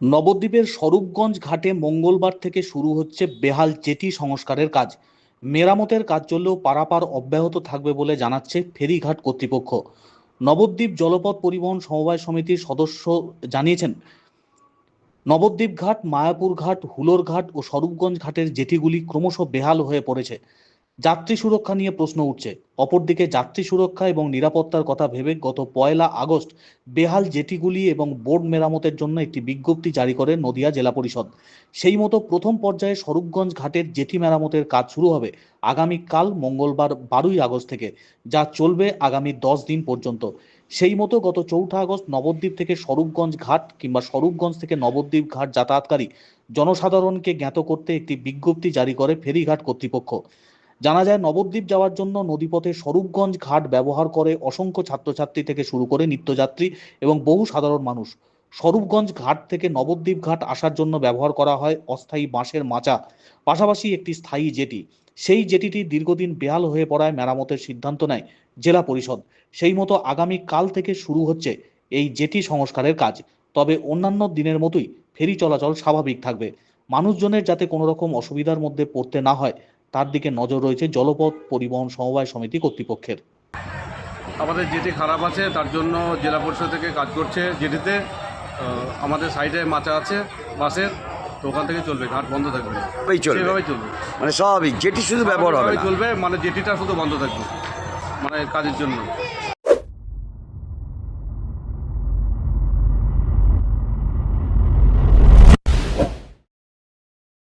নবদ্বীপের স্বরূপগঞ্জ ঘাটে মঙ্গলবার থেকে শুরু হচ্ছে বেহাল জেটি সংস্কারের কাজ। মেরামতের কাজ চললেও পারাপার অব্যাহত থাকবে বলে জানাচ্ছে ফেরিঘাট কর্তৃপক্ষ। নবদ্বীপ জলপথ পরিবহন সমবায় সমিতির সদস্য জানিয়েছেন, নবদ্বীপ ঘাট, মায়াপুর ঘাট, হুলোর ঘাট ও স্বরূপগঞ্জ ঘাটের জেটিগুলি ক্রমশ বেহাল হয়ে পড়েছে। যাত্রী সুরক্ষা নিয়ে প্রশ্ন উঠছে। অপরদিকে যাত্রী সুরক্ষা এবং নিরাপত্তার কথা ভেবে গত পয়লা আগস্ট বেহাল জেটিগুলি এবং বোর্ড মেরামতের জন্য একটি বিজ্ঞপ্তি জারি করে নদিয়া জেলা পরিষদ। সেই মতো প্রথম পর্যায়ে স্বরূপগঞ্জ ঘাটের জেটি মেরামতের কাজ শুরু হবে আগামীকাল মঙ্গলবার বারোই আগস্ট থেকে, যা চলবে আগামী দশ দিন পর্যন্ত। সেই মতো গত চৌঠা আগস্ট নবদ্বীপ থেকে স্বরূপগঞ্জ ঘাট কিংবা স্বরূপগঞ্জ থেকে নবদ্বীপ ঘাট যাতায়াতকারী জনসাধারণকে জ্ঞাত করতে একটি বিজ্ঞপ্তি জারি করে ফেরিঘাট কর্তৃপক্ষ। জানা যায়, নবদ্বীপ যাওয়ার জন্য নদীপথে স্বরূপগঞ্জ ঘাট ব্যবহার করে অসংখ্য ছাত্রছাত্রী থেকে শুরু করে নিত্যযাত্রী এবং বহু সাধারণ মানুষ। স্বরূপগঞ্জ ঘাট থেকে নবদ্বীপ ঘাট আসার জন্য ব্যবহার করা হয় অস্থায়ী বাঁশের মাচা, পাশাপাশি একটি স্থায়ী জেটি। সেই জেটিটি দীর্ঘদিন বেহাল হয়ে পড়ায় মেরামতের সিদ্ধান্ত নেয় জেলা পরিষদ। সেই মতো আগামী কাল থেকে শুরু হচ্ছে এই জেটি সংস্কারের কাজ। তবে অন্যান্য দিনের মতোই ফেরি চলাচল স্বাভাবিক থাকবে। মানুষজনের যাতে কোনো রকম অসুবিধার মধ্যে পড়তে না হয় তার দিকে নজর রয়েছে জলপথ পরিবহন সমবায় সমিতি কর্তৃপক্ষের। আমাদের যেটি খারাপ আছে তার জন্য জেলা পরিষদ থেকে কাজ করছে। যেটিতে আমাদের সাইডে মাচা আছে বাসের তো ওখান থেকে চলবে ঘাট বন্ধ থাকবে। সেভাবেই চলবে। মানে স্বাভাবিক যেটি শুধু ব্যবহার হবে চলবে মানে জেটিটা শুধু বন্ধ থাকবে মানে কাজের জন্য।